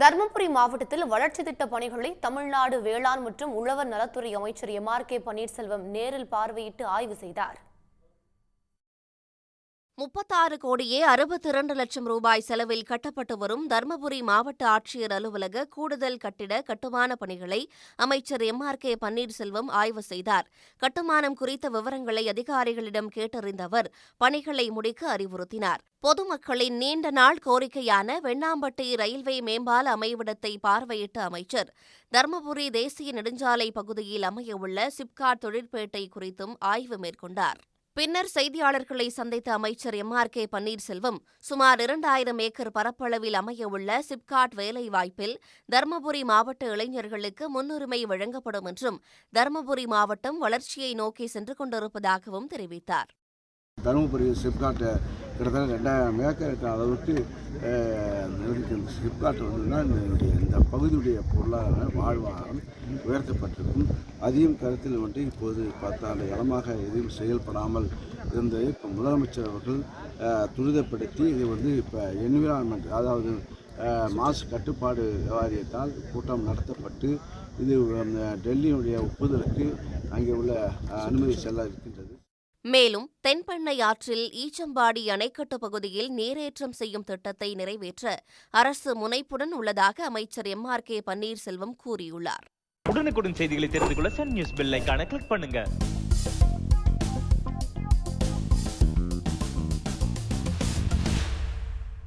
தருமபுரி மாவட்டத்தில் வளர்ச்சி திட்ட பணிகளை தமிழ்நாடு வேளாண் மற்றும் உழவர் நலத்துறை அமைச்சர் எம் ஆர் கே பன்னீர்செல்வம் நேரில் பார்வையிட்டு ஆய்வு செய்தார். முப்பத்தாறு கோடியே அறுபத்தி இரண்டு லட்சம் ரூபாய் செலவில் கட்டப்பட்டு வரும் தருமபுரி மாவட்ட ஆட்சியர் அலுவலக கூடுதல் கட்டிட கட்டுமான பணிகளை அமைச்சர் எம் ஆர் கே பன்னீர்செல்வம் ஆய்வு செய்தார். கட்டுமானம் குறித்த விவரங்களை அதிகாரிகளிடம் கேட்டறிந்த அவர் பணிகளை முடிக்க அறிவுறுத்தினார். பொதுமக்களின் நீண்ட நாள் கோரிக்கையான வெண்ணாம்பட்டி ரயில்வே மேம்பால அமைவிடத்தை பார்வையிட்ட அமைச்சர் தருமபுரி தேசிய நெடுஞ்சாலை பகுதியில் அமையவுள்ள சிப்காட் தொழிற்பேட்டை குறித்தும் ஆய்வு மேற்கொண்டார். பின்னர் செய்தியாளர்களை சந்தித்த அமைச்சர் எம். ஆர். கே. பன்னீர்செல்வம் சுமார் இரண்டாயிரம் ஏக்கர் பரப்பளவில் அமையவுள்ள சிப்காட் வேலைவாய்ப்பில் தருமபுரி மாவட்ட இளைஞர்களுக்கு முன்னுரிமை வழங்கப்படும் என்றும் தருமபுரி மாவட்டம் வளர்ச்சியை நோக்கி சென்று கொண்டிருப்பதாகவும் தெரிவித்தார். தருமபுரி சிப்காட் கிட்டத்தட்ட ரெண்டாயிரம் ஏக்கர் இருக்கிற அளவுக்கு அஹ், இருக்கு. இந்த வந்துன்னா இந்த பகுதியுடைய பொருளாதார வாழ்வாதாரம் உயர்த்தப்பட்டிருக்கும் அதையும் கருத்தில் வந்து இப்போது பத்தாண்டு இடமாக எதுவும் செயல்படாமல் இருந்ததை இப்போ முதலமைச்சர் அவர்கள் துரிதப்படுத்தி இது வந்து இப்போ என்விரான்மெண்ட் அதாவது மாசு கட்டுப்பாடு வாரியத்தால் கூட்டம் நடத்தப்பட்டு இது டெல்லியினுடைய டெல்லியுடைய ஒப்புதலுக்கு அங்கே உள்ள அனுமதி செல்ல இருக்கின்றது மேலும் தென்பெண்ணை ஆற்றில் ஈச்சம்பாடி அணைக்கட்டு பகுதியில் நீரேற்றம் செய்யும் திட்டத்தை நிறைவேற்ற அரசு முனைப்புடன் உள்ளதாக அமைச்சர் எம். ஆர். கே. பன்னீர்செல்வம் கூறியுள்ளார். உடனுக்குடன் செய்திகளை தெரிந்து கொள்ள சன் நியூஸ் பெல்லைக்கான கிளிக் பண்ணுங்க.